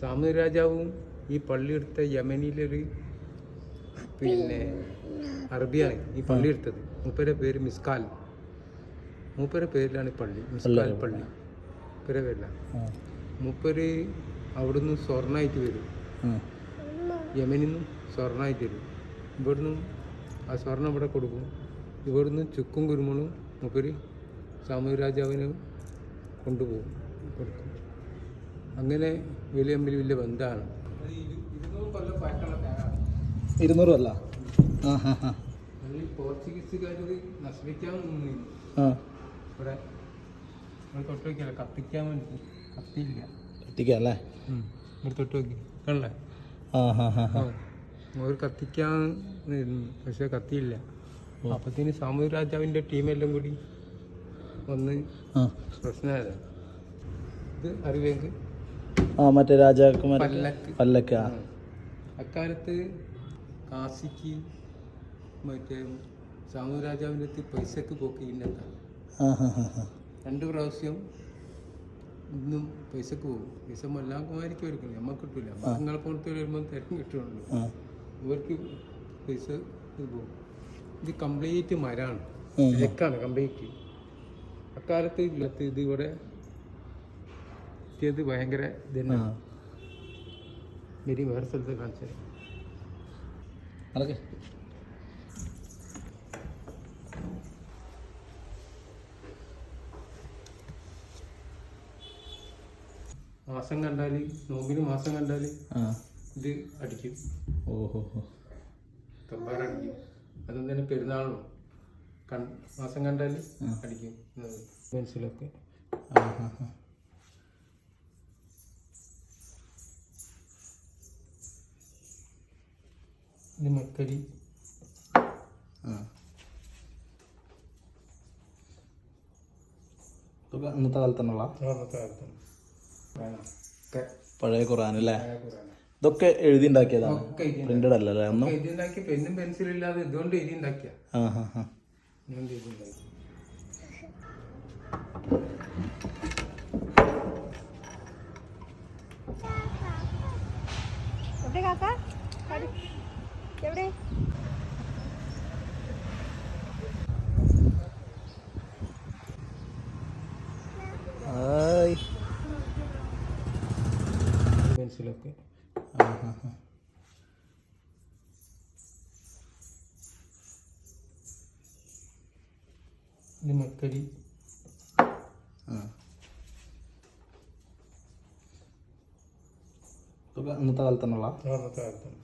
സാമു രാജാവും ഈ പള്ളി എടുത്ത യമനിലൊരു പിന്നെ അറബിയാണ് ഈ പള്ളി എടുത്തത്. മൂപ്പരുടെ പേര് മിസ്കാൽ. മൂപ്പരെ പേരിലാണ് ഈ പള്ളി. മിസ്കാൽ പള്ളി. മൂപ്പരെ പേരിലാണ് മൂപ്പര് അവിടുന്ന് സ്വർണമായിട്ട് വരും. യമനിൽ നിന്നും സ്വർണമായിട്ട് വരും. ഇവിടുന്ന് ആ സ്വർണം ഇവിടെ കൊടുക്കും. ഇവിടുന്ന് ചുക്കും കുരുമുളും മൂപ്പര് സാമൂഹ്യ രാജാവിന് കൊണ്ടുപോകും. കൊടുക്കും. അങ്ങനെ വലിയ തമ്മിൽ വലിയ ബന്ധമാണ് ഇരുന്നൂറ് അല്ല? ആ ഹാ ഹാ. ഈ പോർച്ചുഗീസുകാർ നശിപ്പിക്കാൻ നിന്നില്ല. ആ. ഇവിടെ ഇവിടെ തൊട്ട് നോക്കിയല്ല കത്തിക്കാൻ വേണ്ടി. കത്തിയില്ല. എത്തിക്കാം അല്ലേ? ഇവിടെ തൊട്ട് നോക്കി. കണ്ടേ? ആ ഹാ ഹാ ഹാ. അവർ കത്തിക്കാൻ നിന്നു പക്ഷെ കത്തിയില്ല. അപ്പത്തിന് സാമൂഹ്യ രാജാവിന്റെ ടീമെല്ലാം കൂടി വന്ന് പ്രശ്നമായതാണ് പ്രശ്നമായത്. ഇത് അറിവെങ്കിൽ ആ മറ്റേ രാജാക്കുമാർ പല്ലക്ക്. ആ. അക്കാലത്ത് കാശിക്ക് മറ്റേ സാമു രാജാവിന്റെ അടുത്ത് പൈസക്ക് പോക്ക് ഇന്നത്താണ് ആ ഹാ ഹാ ഹാ. രണ്ട് പ്രാവശ്യം ഇന്നും പൈസക്ക് പോകും. പൈസ എല്ലാം കുമാരിക്ക് വരും നമുക്ക് കിട്ടില്ല നിങ്ങളെ പോലത്തെ വരുമ്പോൾ തിരക്കും കിട്ടുള്ളൂ ഇവർക്ക് പൈസ ഇത് പോകും. ഇത് കംപ്ലീറ്റ് മരാണ്. ഉം. കംപ്ലീറ്റ് അക്കാലത്ത് ഇത് ഇവിടെ എത്തിയത് ഭയങ്കര ഇതന്നെ. വരി വേറെ സ്ഥലത്ത് കാണിച്ചത് മാസം കണ്ടാൽ നോമ്പിന് മാസം കണ്ടാൽ ആ. ഇത് അടിക്കും. ഓഹോ ഹോ. തമ്പാറടിക്കും അതും തന്നെ പെരുന്നാളും? മാസം കണ്ടാൽ അടിക്കും. പെൻസിലൊക്കെ ആ ഹാ ഹാ ഇത് മക്കരി അന്നത്തെ കാലത്തന്നുള്ള പഴയ ഖുറാൻ അല്ലേ? ഇതൊക്കെ എഴുതി ഉണ്ടാക്കിയതാണ് പ്രിന്റഡ് അല്ലല്ലേ ഒന്നും എഴുതി പെന്നും പെൻസിലും ഇല്ലാതെ ഇതുകൊണ്ട് എഴുതി ഉണ്ടാക്കിയ കാക്ക. എവിടെ? പെൻസിലൊക്കെ. ആ ഹാ ഹാ ഇത് മക്കരി. ഇതൊക്കെ ഇന്നത്തെ കാലത്തന്നുള്ള അന്നത്തെ കാലത്താണ്